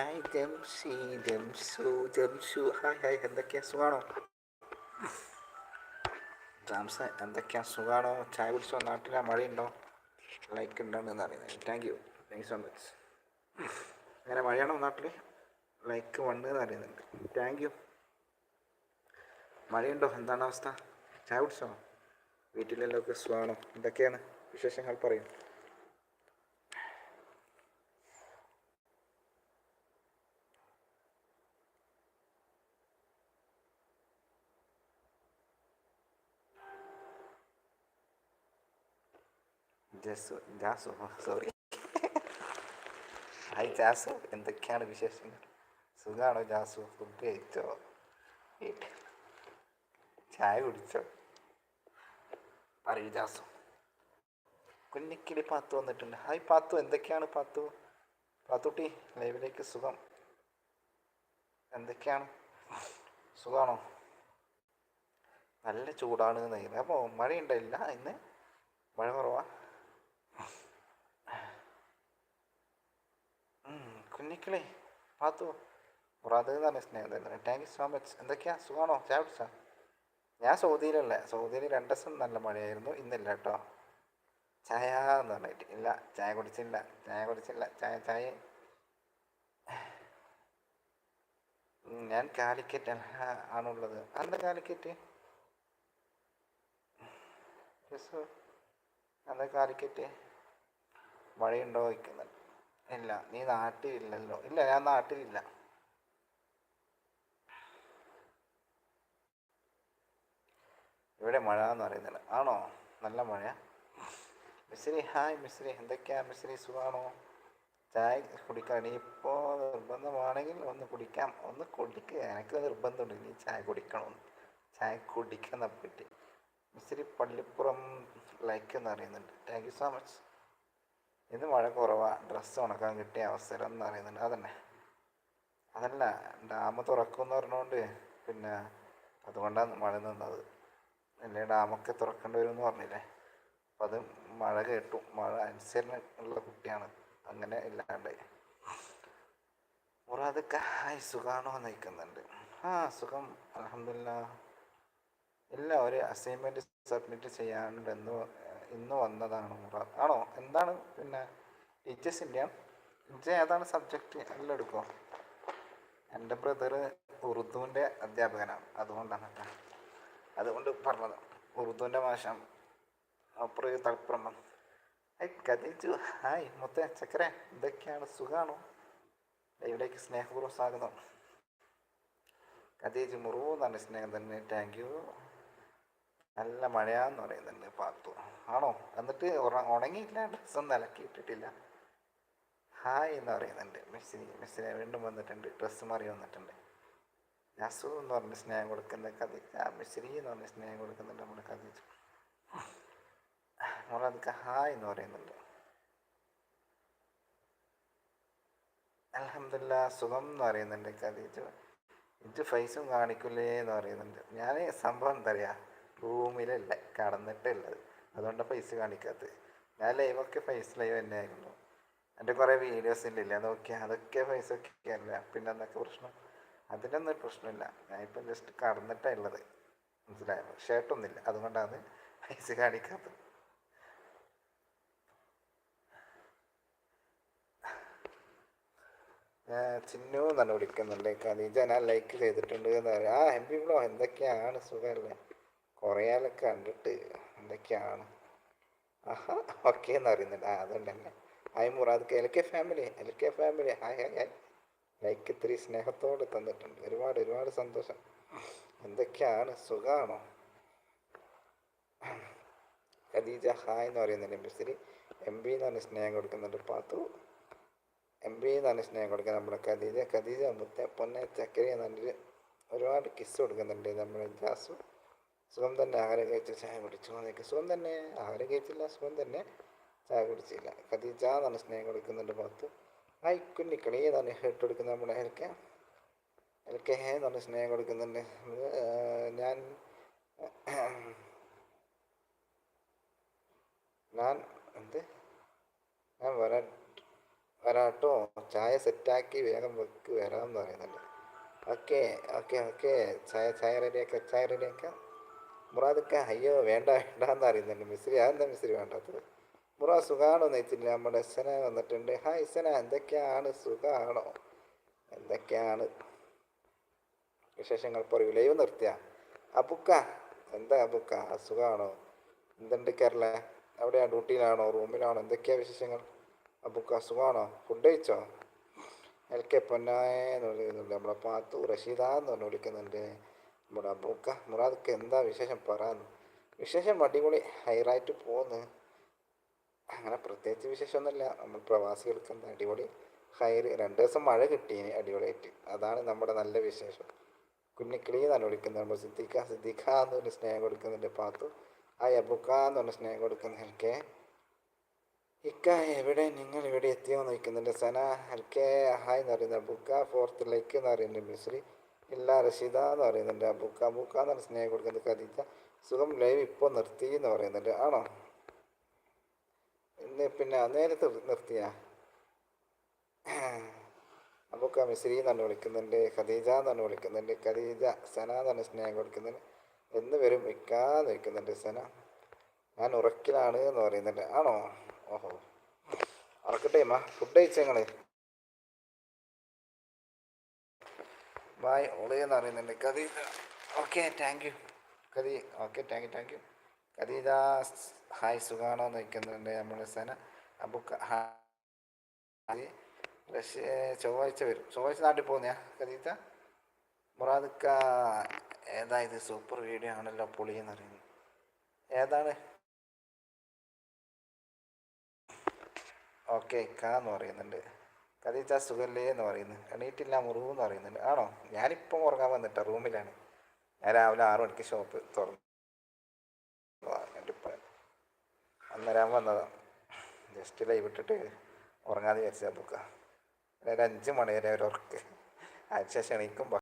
Hi Jamsi Jamsu Jamsu hi hi എന്തൊക്കെയാ സുഖാണോ? Jambs എന്തൊക്കെയാ സുഖാണോ? ചായ കുടിച്ചോ? നാട്ടിലാ? മഴയുണ്ടോ? ലൈക്ക് ഉണ്ടോയെന്ന് അറിയുന്നത് thank you thank so much അങ്ങനെ മഴയാണോ നാട്ടിൽ ലൈക്ക് വണ്ണ് എന്ന് അറിയുന്നുണ്ട് താങ്ക് യു മഴയുണ്ടോ? എന്താണ് അവസ്ഥ? ചായ കുടിച്ചോ? വീട്ടിലെല്ലാം ഒക്കെ സുഖമാണോ എന്തൊക്കെയാണ് വിശേഷങ്ങൾ പറയും. ജസു ജാസു സോറി ഹായ് ജാസു എന്തൊക്കെയാണ് വിശേഷങ്ങൾ? സുഖമാണോ ജാസു ഫുഡ് കഴിച്ചോ? ചായ കുടിച്ചോ? പറയൂ ജാസു കുഞ്ഞിക്കിളി പാത്തു വന്നിട്ടുണ്ട്. ഹായ് പാത്തു. എന്തൊക്കെയാണ് പാത്തു? പാത്തുട്ടി ലൈവിലേക്ക് സുഖം? എന്തൊക്കെയാണ്? സുഖമാണോ നല്ല ചൂടാണ് എന്ന് അപ്പോൾ മഴയുണ്ടായില്ല ഇന്ന്? മഴ കുറവാ? കുഞ്ഞിക്കിളി പാത്തു. മുറാദ് പറഞ്ഞ സ്നേഹം താങ്ക് യു സോ മച്ച് എന്തൊക്കെയാ? സുഖമാണോ? ചായ ഞാൻ സൗദിയിലല്ലേ. സൗദിയിൽ രണ്ട് ദിവസം നല്ല മഴയായിരുന്നു. ഇന്നില്ല കേട്ടോ. ചായ എന്ന് പറഞ്ഞിട്ട്. ഇല്ല. ചായ കുടിച്ചില്ല. ചായ കുടിച്ചില്ല. ചായ ചായ. ഞാൻ കാലിക്കറ്റ് ആണുള്ളത്. അന്ന് കാലിക്കറ്റ്? അന്ന് കാലിക്കറ്റ്? മഴയുണ്ടോ വയ്ക്കുന്നുണ്ട് ഇല്ല നീ നാട്ടിലില്ലല്ലോ. ഇല്ല ഞാൻ നാട്ടിലില്ല. ഇവിടെ മഴ എന്ന് പറയുന്നില്ല. ആണോ? നല്ല മഴയാ. മിശ്രി ഹായ് മിശ്രി എന്തൊക്കെയാ മിശ്രി സുഖമാണോ ചായ കുടിക്കാൻ? ഇപ്പോൾ നിർബന്ധമാണെങ്കിൽ ഒന്ന് കുടിക്കാം. ഒന്ന് കുടിക്കുക എനിക്ക് നിർബന്ധമുണ്ട്. നീ ചായ കുടിക്കണം. ചായ കുടിക്കുന്ന പറ്റി മിശ്രി പള്ളിപ്പുറം ലൈക്ക് എന്ന് അറിയുന്നുണ്ട് താങ്ക് യു സോ മച്ച് ഇന്ന് മഴ കുറവാണ് ഡ്രസ്സ് ഉണക്കാൻ കിട്ടിയ അവസരം എന്ന് പറയുന്നുണ്ട്. അതന്നെ. അതല്ല ഡാം തുറക്കുമെന്ന് പറഞ്ഞുകൊണ്ട് പിന്നെ അതുകൊണ്ടാണ് മഴ നിന്നത്. അല്ലേ ഡാമൊക്കെ തുറക്കേണ്ടി വരുമെന്ന് പറഞ്ഞില്ലേ? അപ്പം അത് മഴ കേട്ടു. മഴ അനുസരണ ഉള്ള കുട്ടിയാണ്. അങ്ങനെ ഇല്ലാണ്ട്. മുറാദക്ക ഹായ് സുഖാണോ നയിക്കുന്നുണ്ട് ആ സുഖം. അലഹമില്ല ഇല്ല ഒരു അസൈൻമെന്റ് സബ്മിറ്റ് ചെയ്യാനുണ്ട് എന്ന് ഇന്ന് വന്നതാണ് മുറാദ്. ആണോ? എന്താണ്? പിന്നെ ടീച്ചേഴ്സിന്റെ ടീച്ചർ ഏതാണ് സബ്ജക്റ്റ് എല്ലാം എടുക്കുമോ എന്റെ ബ്രദർ ഉറുദുവിന്റെ അധ്യാപകനാണ്. അതുകൊണ്ടാണ് കേട്ടോ. അതുകൊണ്ട് പറഞ്ഞത്. ഉറുദുവിന്റെ ഭാഷ. അപ്പുറം തളിപ്പുറം ഐ കഥിച്ചു ഹായ് മുത്തേ ചക്കരെ എന്തൊക്കെയാണ്? സുഖമാണോ ഇവിടേക്ക് സ്നേഹപൂർവം സ്വാഗതം. കഥിച്ചു മുറിവ് എന്നാണ് സ്നേഹം തന്നെ. താങ്ക് യു നല്ല മഴയാന്ന് പറയുന്നുണ്ട് പാത്തു. ആണോ? എന്നിട്ട് ഉണങ്ങിയില്ല ഡ്രസ്സൊന്നും ഇലക്കി ഇട്ടിട്ടില്ല. ഹായ് എന്ന് പറയുന്നുണ്ട്. മെസ്സിനി മെസ്സിനെ വീണ്ടും വന്നിട്ടുണ്ട്. ഡ്രസ്സ് മാറി വന്നിട്ടുണ്ട്. നസു എന്ന് പറഞ്ഞ സ്നേഹം കൊടുക്കുന്ന കഥ മിശ്രി എന്ന് പറഞ്ഞ സ്നേഹം കൊടുക്കുന്നുണ്ട് നമ്മുടെ കഥ നമ്മളതൊക്കെ ഹായ് എന്ന് പറയുന്നുണ്ട്. അലഹമില്ല സുഖം എന്ന് പറയുന്നുണ്ട് കഥ ഇത് ഫൈസും കാണിക്കില്ലേ എന്ന് പറയുന്നുണ്ട്. ഞാൻ സംഭവം എന്താ പറയുക റൂമിലല്ല കടന്നിട്ടുള്ളത് അതുകൊണ്ട് പൈസ കാണിക്കാത്തത് ഞാൻ ലൈവൊക്കെ ഫൈസ് ലൈവ് തന്നെ ആയിരുന്നു എന്റെ കുറേ വീഡിയോസ് ഇല്ലേ? നോക്കിയാൽ അതൊക്കെ ഫൈസ് ഒക്കെ അല്ല പിന്നെ എന്തൊക്കെ പ്രശ്നം? അതിനൊന്നും പ്രശ്നമില്ല. ഞാനിപ്പം ജസ്റ്റ് കടന്നിട്ടാണ് ഉള്ളത് മനസ്സിലായോ? ഷർട്ടൊന്നുമില്ല അതുകൊണ്ടാണ് പൈസ കാണിക്കാത്തത്. ചിന്നു തന്നെ വിളിക്കുന്നുണ്ട് ഖദീജ ഞാൻ ലൈക്ക് ചെയ്തിട്ടുണ്ട് എന്ന് പറയാം. ആ എം പി ബ്ലോ എന്തൊക്കെയാണ്? സുഖമല്ലേ? കുറേ ആളെ കണ്ടിട്ട് എന്തൊക്കെയാണ്? ആഹാ ഓക്കെ എന്ന് പറയുന്നുണ്ട്. ആ അതുകൊണ്ട് തന്നെ hi Murad L K family L K family hi hi hi like ഇത്തിരി സ്നേഹത്തോടെ തന്നിട്ടുണ്ട്. ഒരുപാട് ഒരുപാട് സന്തോഷം. എന്തൊക്കെയാണ്? സുഖമാണോ ഖദീജ ഹായ് എന്ന് പറയുന്നുണ്ട്. മിസ്രി എം ബി എന്നാണ് സ്നേഹം കൊടുക്കുന്നുണ്ട്. പാത്തു എം ബി എന്നാണ് സ്നേഹം കൊടുക്കുന്നത് നമ്മുടെ ഖദീജ. ഖദീജ മുത്ത പൊന്നെ ചക്കരി എന്നിട്ട് ഒരുപാട് കിസ് കൊടുക്കുന്നുണ്ട് നമ്മുടെ ജാസു. സുഖം തന്നെ ആഹാരം കഴിച്ച് ചായ കുടിച്ചു എന്നൊക്കെ. സുഖം തന്നെ ആഹാരം കഴിച്ചില്ല സുഖം തന്നെ ചായ കുടിച്ചില്ല. ഖദീജ എന്നാണ് സ്നേഹം കൊടുക്കുന്നുണ്ട് പാത്തു ആയി കുഞ്ഞിക്കളി ഏതാണ്? ഹെട്ട് കൊടുക്കുന്ന നമ്മുടെ ഹെൽക്ക. ഹെൽക്ക ഹേ നല്ല സ്നേഹം കൊടുക്കുന്നുണ്ട്. ഞാൻ ഞാൻ എന്ത്? ഞാൻ വരാൻ വരാട്ടോ. ചായ സെറ്റാക്കി വേഗം വെക്ക് വരാമെന്ന് പറയുന്നുണ്ട്. Okay okay okay. ചായ ചായ റെഡിയാക്കാം ചായ റെഡിയാക്കാം മുറാദക്ക അയ്യോ വേണ്ട വേണ്ട എന്ന് അറിയുന്നുണ്ട് മിസ്രി അതെന്താ മിസ്രി വേണ്ടാത്തത്? മുറാ സുഖാണോ നെയ്ത്തില്ല നമ്മുടെ സന വന്നിട്ടുണ്ട്. ഹായ് സന എന്തൊക്കെയാണ് സുഖമാണോ എന്തൊക്കെയാണ് വിശേഷങ്ങൾ? പറയൂ ലൈവ് നിർത്തിയ. അബുക്ക എന്താ അബുക്ക? സുഖമാണോ എന്തുണ്ട് കേരള? എവിടെയാ ഡ്യൂട്ടിയിലാണോ? റൂമിലാണോ? എന്തൊക്കെയാ വിശേഷങ്ങൾ? അബുക്ക സുഖമാണോ ഫുഡ് കഴിച്ചോ? എൽ കെ പൊന്നായെന്ന് വിളിക്കുന്നുണ്ട് നമ്മുടെ പാത്തു റഷീദ എന്ന് പറഞ്ഞു വിളിക്കുന്നുണ്ട്. നമ്മുടെ അബൂക്ക മുറാദക്ക് എന്താ വിശേഷം? പറയാന്ന് വിശേഷം അടിപൊളി. ഹൈറായിട്ട് പോകുന്നു അങ്ങനെ പ്രത്യേകിച്ച് വിശേഷമൊന്നുമില്ല. നമ്മൾ പ്രവാസികൾക്ക് എന്താ അടിപൊളി? ഹൈറ്. രണ്ട് ദിവസം മഴ കിട്ടീന് അടിപൊളിയായിട്ട്. അതാണ് നമ്മുടെ നല്ല വിശേഷം. കുഞ്ഞിക്കിളി എന്നാണ് വിളിക്കുന്നത് നമ്മൾ സിദ്ദിഖ. സിദ്ദിഖ എന്ന് പറഞ്ഞ സ്നേഹം കൊടുക്കുന്നുണ്ട് പാത്തു. ആ അബുക്ക എന്ന് പറഞ്ഞ സ്നേഹം കൊടുക്കുന്ന എനിക്ക് ഇക്ക എവിടെ? നിങ്ങൾ ഇവിടെ എത്തിയോ എന്ന് വയ്ക്കുന്നുണ്ട് സന ഹൽക്കെ ഹായ് എന്ന് പറയുന്നത് അബുക്ക. ഫോർത്തിലേക്ക് എന്ന് പറയുന്നുണ്ട് മിശ്രി ഇല്ല റഷീദ എന്ന് പറയുന്നുണ്ട്. അബുക്ക അബുക്ക എന്ന് പറഞ്ഞ സ്നേഹം കൊടുക്കുന്നത്. ഖദീജ സുഖം ലൈവ് ഇപ്പോൾ നിർത്തി എന്ന് പറയുന്നുണ്ട്. ആണോ? ഇന്ന് പിന്നെ നേരത്തെ നിർത്തിയ? അബുക്ക മിശ്രി എന്ന് വിളിക്കുന്നുണ്ട്. ഖദീജ എന്ന് വിളിക്കുന്നുണ്ട്. ഖദീജ സന എന്ന് പറഞ്ഞ സ്നേഹം കൊടുക്കുന്നുണ്ട് എന്ന് വരും ഇക്കാന്ന് വയ്ക്കുന്നുണ്ട് സന. ഞാൻ ഉറക്കിലാണ് എന്ന് പറയുന്നുണ്ട്. ആണോ? ഓഹോ. ഉറക്കട്ടെ മാ ഫുഡ് കഴിച്ചു ബായ് ഒളിയെന്ന് അറിയുന്നുണ്ട് Kavi okay thank you Kavi okay thank you thank you Khadija hi സുഖാണോ നിൽക്കുന്നുണ്ട് നമ്മുടെ സന. ഹായ് റഷ്യ ചൊവ്വാഴ്ച വരും. ചൊവ്വാഴ്ച നാട്ടിൽ പോകുന്നയാ കവിത മുറാദക്ക ഏതാ ഇത് സൂപ്പർ വീഡിയോ ആണല്ലോ പൊളിയെന്ന് അറിയുന്നു പറയുന്നത്. ഏതാണ്? ഓക്കെ ഇക്ക എന്ന് പറയുന്നുണ്ട്. കദീജ സുഖല്ലേ എന്ന് പറയുന്നു. എണീറ്റില്ല മുറിവ് എന്ന് പറയുന്നുണ്ട്. ആണോ? ഞാനിപ്പം ഉറങ്ങാൻ വന്നിട്ടാ റൂമിലാണ്. ഞാൻ രാവിലെ ആറു മണിക്ക് ഷോപ്പ് തുറന്നു. അന്നേരം വന്നതാണ് ജസ്റ്റ് ലൈവ് ഇട്ടിട്ട് ഉറങ്ങാതെ വിചാരിച്ചാൽ ബുക്ക. ഒരു അഞ്ച് മണി വരെ ഒരു ഉറക്ക്. അതിന് ശേഷം എണീക്കും